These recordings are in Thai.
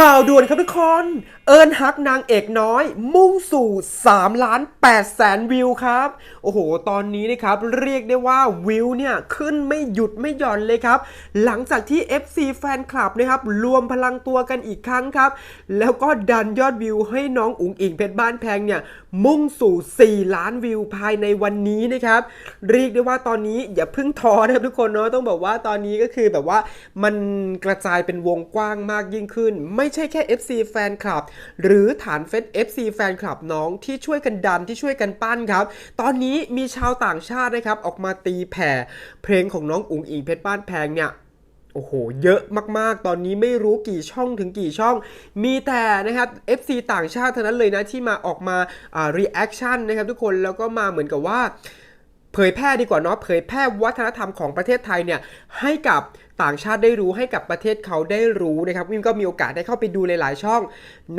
ข่าวด่วนครับทุกคน เอิญฮักนางเอกน้อย มุ่งสู่ 3 ล้าน8แสนวิวครับ โอ้โห ตอนนี้นะครับ เรียกได้ว่าวิวเนี่ย ขึ้นไม่หยุดไม่หย่อนเลยครับ หลังจากที่ FC แฟนคลับนะครับ รวมพลังตัวกันอีกครั้งครับ แล้วก็ดันยอดวิวให้น้องอุ๋งอิงเพชรบ้านแพงเนี่ย มุ่งสู่ 4 ล้านวิวภายในวันนี้นะครับ เรียกได้ว่าตอนนี้อย่าเพิ่งท้อนะครับทุกคนเนาะต้องบอกว่าตอนนี้ก็คือแบบว่ามันกระจายเป็นวงกว้างมากยิ่งขึ้น ไม่ใช่แค่ FC แฟนคลับ หรือฐานเฟซ FC แฟนคลับน้องที่ช่วยกันดันที่ช่วยกันปั้นครับ ตอนนี้มีชาวต่างชาตินะครับออกมาตีแผ่ เพลงของน้องอุ๋งอิงเพชรบ้านแพงเนี่ยโอ้โห เยอะมากๆ ตอนนี้ไม่รู้กี่ช่องถึงกี่ช่อง มีแต่นะครับ FC ต่างชาติเท่านั้นเลยนะที่มาออกมาอ่า reaction นะครับทุกคน แล้วก็มาเหมือนกับว่า เผยแพร่ดีกว่าเนาะ เผยแพร่วัฒนธรรมของประเทศไทยเนี่ยให้กับ ต่างชาติได้รู้ให้กับประเทศเขาได้รู้นะครับวิมก็มีโอกาสได้เข้าไปดูหลายๆช่อง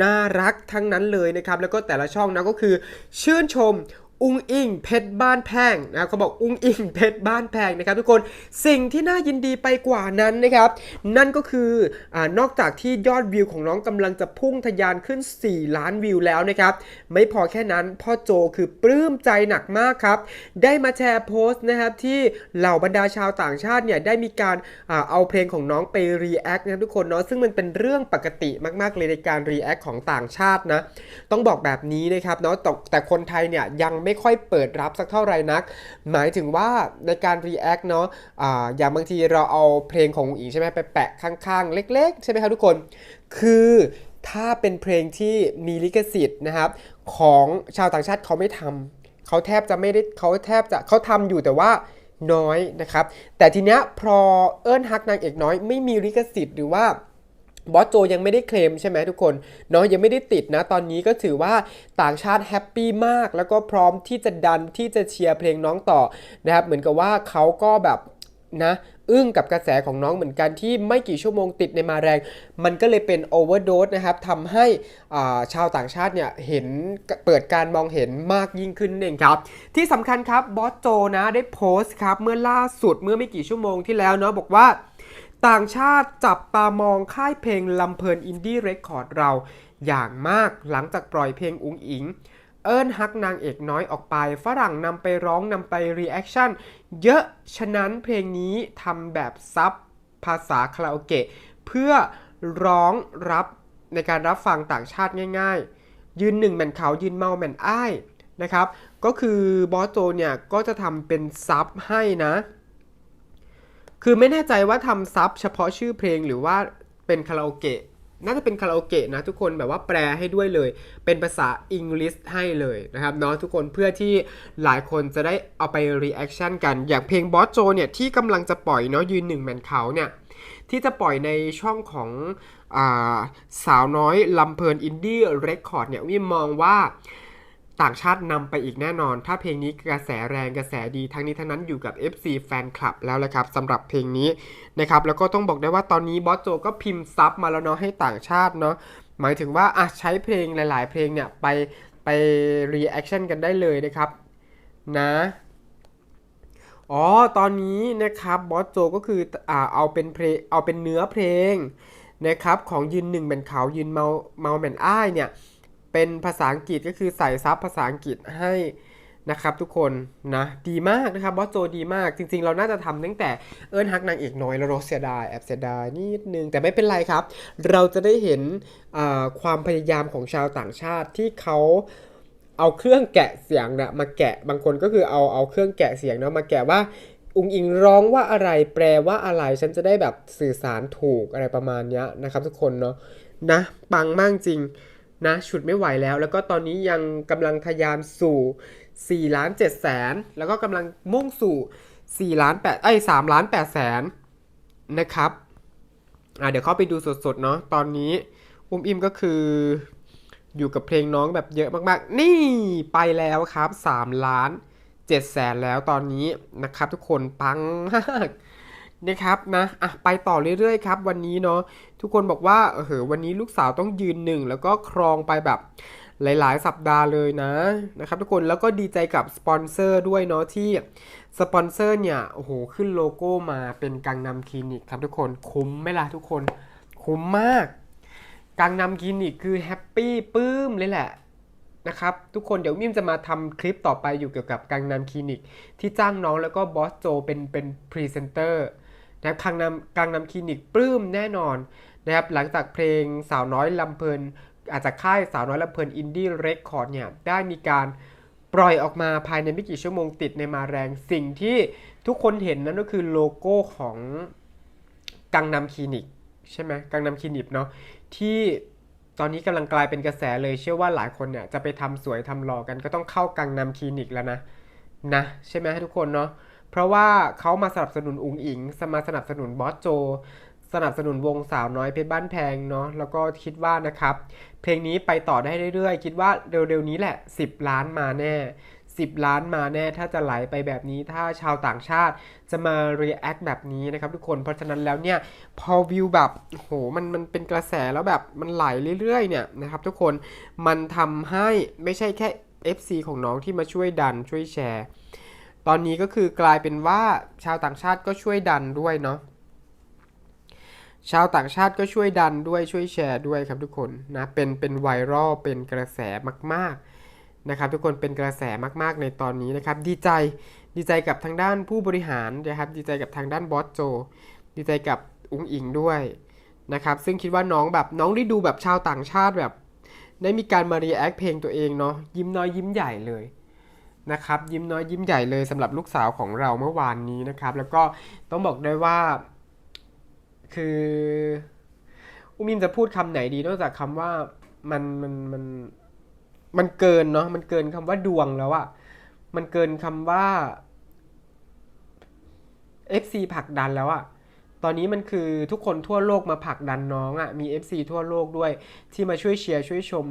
น่ารักทั้งนั้นเลยนะครับแล้วก็แต่ละช่องนะก็คือชื่นชม อุ้งอิงเพชรบ้านแพงนะเขาบอกอุ้งอิงเพชรบ้านแพงนะครับทุกคนสิ่งที่น่ายินดีไปกว่านั้นนะครับ นั่นก็คืออนอกจากที่ยอดวิวของน้องกำลังจะพุ่งทะยานขึ้น 4 ล้านวิวแล้วนะครับ ไม่พอแค่นั้นพ่อโจคือปลื้มใจหนักมากครับ ได้มาแชร์โพสต์นะครับที่เหล่าบรรดาชาวต่างชาติเนี่ยได้มีการอาเอาเพลงของน้องไปรีแอคนะทุกคนเนาะซึ่งมันเป็นเรื่องปกติมากๆเลยในการรีแอคของต่างชาตินะต้องบอกแบบนี้นะครับเนาะแต่คนไทยเนี่ยยังไม่ไม่ค่อยเปิดรับสักเท่าไหร่นัก หมายถึงว่าในการ react เนาะอ่าอย่างบางทีเราเอาเพลงของอิงใช่ไหมไปแปะข้างๆ เล็ก ๆ ใช่ไหมครับทุกคน คือถ้าเป็นเพลงที่มีลิขสิทธิ์นะครับ ของชาวต่างชาติเขาไม่ทำเขาแทบจะไม่ได้เขาแทบจะเขาทำอยู่แต่ว่าน้อยนะครับ แต่ทีเนี้ยพอเอิ้นฮักนางเอกน้อยไม่มีลิขสิทธิ์หรือว่า บอสโจยังไม่ได้เคลมใช่ไหมทุกคนเนาะยังไม่ได้ติดนะ ตอนนี้ก็ถือว่าต่างชาติแฮปปี้มาก แล้วก็พร้อมที่จะดันที่จะเชียร์เพลงน้องต่อนะครับเหมือนกับว่าเขาก็แบบนะอึ้งกับกระแสของน้องเหมือนกันที่ไม่กี่ชั่วโมงติดในมาแรง มันก็เลยเป็นโอเวอร์โดสนะครับทำให้ชาวต่างชาติเนี่ยเห็นเปิดการมองเห็นมากยิ่งขึ้นนั่นเองครับ ที่สำคัญครับบอสโจนะได้โพสต์ครับเมื่อล่าสุดเมื่อไม่กี่ชั่วโมงที่แล้วเนาะบอกว่า ต่างชาติจับตามองค่ายเพลงลำเพลินอินดี้เรคคอร์ดเราอย่างมากหลังจากปล่อยเพลงอุงอิง เอิ้นฮักนางเอกน้อยออกไป ฝรั่งนำไปร้องนำไปรีแอคชั่นเยอะ ฉะนั้นเพลงนี้ทำแบบซับภาษาคาราโอเกะ เพื่อร้องรับในการรับฟังต่างชาติง่าย ๆ ยืนหนึ่งแมนเขายืนเมาแมนอ้ายนะครับ ก็คือบอสโจเนี่ยก็จะทำเป็นซับให้นะ คือไม่แน่ใจว่าทำซับเฉพาะชื่อเพลงหรือว่าเป็นคาราโอเกะน่าจะเป็นคาราโอเกะนะทุกคนแบบว่าแปลให้ด้วยเลย เป็นภาษาอังกฤษให้เลยนะครับเนาะทุกคนเพื่อที่หลายคนจะได้เอาไปรีแอคชั่นกันอย่างเพลงบอสโจเนี่ยที่กำลังจะปล่อยเนาะยืนหนึ่งแมนเขาเนี่ยที่จะปล่อยในช่องของอาสาวน้อยลำเพลินอินดี้เรคคอร์ดเนี่ยวิมมองว่า ต่างชาตินำไปอีกแน่นอน ถ้าเพลงนี้กระแสแรงกระแสดีทั้งนี้ทั้งนั้นอยู่กับ FC แฟนคลับแล้วแหละครับสำหรับเพลงนี้นะครับแล้วก็ต้องบอกได้ว่าตอนนี้บอสโจก็พิมพ์ซับมาแล้วเนาะให้ต่างชาติเนาะหมายถึงว่าอะใช้เพลงหลาย ๆ เพลงเนี่ยไปไปรีแอคชั่นกันได้เลยนะครับนะอ๋อ ตอนนี้นะครับบอสโจก็คืออ่าเอาเป็นเพลงเอาเป็นเนื้อเพลงนะครับของยืนหนึ่งเป็นเขายืนเมาเมาแมนอ้ายเนี่ย เป็นภาษาอังกฤษก็คือใส่ซับภาษาอังกฤษให้นะครับทุกคนนะดีมากนะครับบอสโจดีมากจริง ๆ เราน่าจะทำตั้งแต่เอิญฮักนางเอกน้อยแล้วเราเสียดายแอบเสียดายนิดนึงแต่ไม่เป็นไรครับ เราจะได้เห็นความพยายามของชาวต่างชาติที่เขาเอาเครื่องแกะเสียงนะมาแกะบางคนก็คือเอาเอาเครื่องแกะเสียงเนาะมาแกะว่าอุงอิงร้องว่าอะไรแปลว่าอะไรฉันจะได้แบบสื่อสารถูกอะไรประมาณนี้นะครับทุกคนเนาะนะปังมากจริง นะฉุดไม่ไหวแล้ว แล้วก็ตอนนี้ยังกำลังทะยานสู่4ล้าน7แสนแล้วก็กำลังมุ่งสู่4ล้าน8ไอ้3ล้าน8แสนนะครับอะเดี๋ยวเข้าไปดูสดๆเนาะตอนนี้อุ้มอิมก็คืออยู่กับเพลงน้องแบบเยอะมากๆ นี่ไปแล้วครับ 3 ล้าน7แสนแล้วตอนนี้นะครับทุกคนปังมาก นะครับนะอะไปต่อเรื่อยๆครับวันนี้เนาะทุกคนบอกว่าเออวันนี้ลูกสาวต้องยืนหนึ่งแล้วก็ครองไปแบบหลายๆ สัปดาห์เลยนะนะครับทุกคนแล้วก็ดีใจกับสปอนเซอร์ด้วยเนาะที่สปอนเซอร์เนี่ยโอ้โหขึ้นโลโก้มาเป็นกังนำคลินิกครับทุกคนคุ้มไหมล่ะทุกคนคุ้มมากกังนำคลินิกคือแฮปปี้ปื้มเลยแหละนะครับทุกคนเดี๋ยวมิมจะมาทำคลิปต่อไปอยู่เกี่ยวกับกังนำคลินิก ที่จ้างน้องแล้วก็บอสโจเป็นเป็นพรีเซนเตอร์ นะครับกังนำกังนำคลินิกปลื้มแน่นอนนะครับหลังจากเพลงสาวน้อยลำเพลินอาจจะค่ายสาวน้อยลำเพลินอินดี้เรคคอร์ดเนี่ยได้มีการปล่อยออกมาภายในไม่กี่ชั่วโมงติดในมาแรงสิ่งที่ทุกคนเห็นนั่นก็คือโลโก้ของกังนำคลินิกใช่ไหมกังนำคลินิกเนาะที่ตอนนี้กำลังกลายเป็นกระแสเลยเชื่อว่าหลายคนเนี่ยจะไปทำสวยทำหล่อกันก็ต้องเข้ากังนำคลินิกแล้วนะนะใช่ไหมทุกคนเนาะ เพราะว่าเขามาสนับสนุนอุงอิงมาสนับสนุนบอสโจ สนับสนุนวงสาวน้อยเพชรบ้านแพงเนาะแล้วก็คิดว่านะครับเพลงนี้ไปต่อได้เรื่อยๆ คิดว่าเร็วๆนี้แหละ 10 ล้านมาแน่ 10 ล้านมาแน่ถ้าจะไหลไปแบบนี้ถ้าชาวต่างชาติจะมา react แบบนี้นะครับทุกคนเพราะฉะนั้นแล้วเนี่ยพอวิวแบบโหมันมันเป็นกระแสแล้วแบบมันไหลเรื่อยๆเนี่ยนะครับทุกคนมันทำให้ไม่ใช่แค่ FC ของน้องที่มาช่วยดันช่วยแชร์ ตอนนี้ก็คือกลายเป็นว่าชาวต่างชาติก็ช่วยดันด้วยเนาะชาวต่างชาติก็ช่วยดันด้วยช่วยแชร์ด้วยครับทุกคนนะเป็นเป็นไวรัลเป็นกระแสมาก ๆนะครับ ทุกคนเป็นกระแสมากๆในตอนนี้นะครับ ดีใจดีใจกับทางด้านผู้บริหารนะครับ ดีใจกับทางด้านบอสโจ ดีใจกับอุ้งอิงด้วยนะครับ ซึ่งคิดว่าน้องแบบน้องได้ดูแบบชาวต่างชาติแบบ ได้มีการมารีแอคเพลงตัวเองเนาะยิ้มน้อยยิ้มใหญ่เลย นะครับยิ้มน้อยยิ้มใหญ่เลยสำหรับลูกสาวของเราเมื่อวานนี้นะครับ แล้วก็ต้องบอกได้ว่า คืออุมินจะพูดคำไหนดีนอกจากคำว่ามันมันมันมันเกินเนาะมันเกินคำว่าดวงแล้วอะมันเกินคำว่า FC ผลักดันแล้วอะตอนนี้มันคือทุกคนทั่วโลกมาผลักดันน้องอะมี FC ทั่วโลกด้วยที่มาช่วยเชียร์ช่วยชม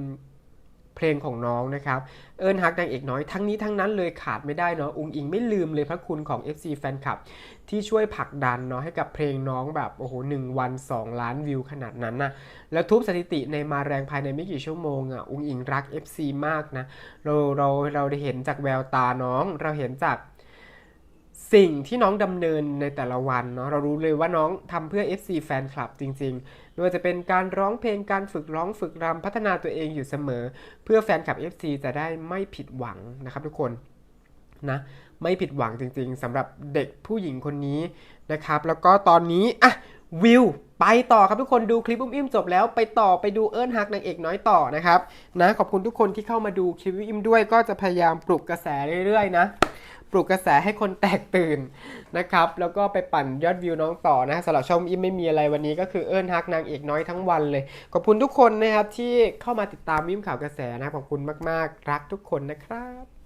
เพลงของน้องนะครับ เอิญฮักนางเอกน้อยทั้งนี้ทั้งนั้นเลยขาดไม่ได้เนาะอุงอิงไม่ลืมเลยพระคุณของ FC แฟนคลับ ที่ช่วยผลักดันเนาะให้กับเพลงน้องแบบโอ้โหหนึ่งวัน 2 ล้านวิวขนาดนั้นนะแล้วทุบสถิติในมาแรงภายในไม่กี่ชั่วโมงอะอุงอิงรัก FC มากนะเราเราเราได้เห็นจากแววตาน้องเราเห็นจากสิ่งที่น้องดำเนินในแต่ละวันเนาะเรารู้เลยว่าน้องทำเพื่อ FC แฟนคลับจริง ๆ ไม่ว่าจะเป็นการร้องเพลงการฝึกร้องฝึกรำพัฒนาตัวเองอยู่เสมอ เพื่อแฟนคลับ FC จะได้ไม่ผิดหวังนะครับทุกคนนะไม่ผิดหวังจริงๆสำหรับเด็กผู้หญิงคนนี้นะครับ แล้วก็ตอนนี้อะวิวไปต่อครับทุกคนดูคลิปอุ้มอิ่มจบแล้วไปต่อไปดูเอิญฮักนางเอกน้อยต่อนะครับนะขอบคุณทุกคนที่เข้ามาดูคลิปอุ้มอิ่มด้วยก็จะพยายามปลุกกระแสเรื่อยๆนะ ปลุกกระแสให้คนแตกตื่นนะครับ แล้วก็ไปปั่นยอดวิวน้องต่อนะสำหรับช่องอิมไม่มีอะไรวันนี้ก็คือเอิญฮักนางเอกน้อยทั้งวันเลย ขอบคุณทุกคนนะครับที่เข้ามาติดตามวิมข่าวกระแสนะขอบคุณมาก ๆ รักทุกคนนะครับ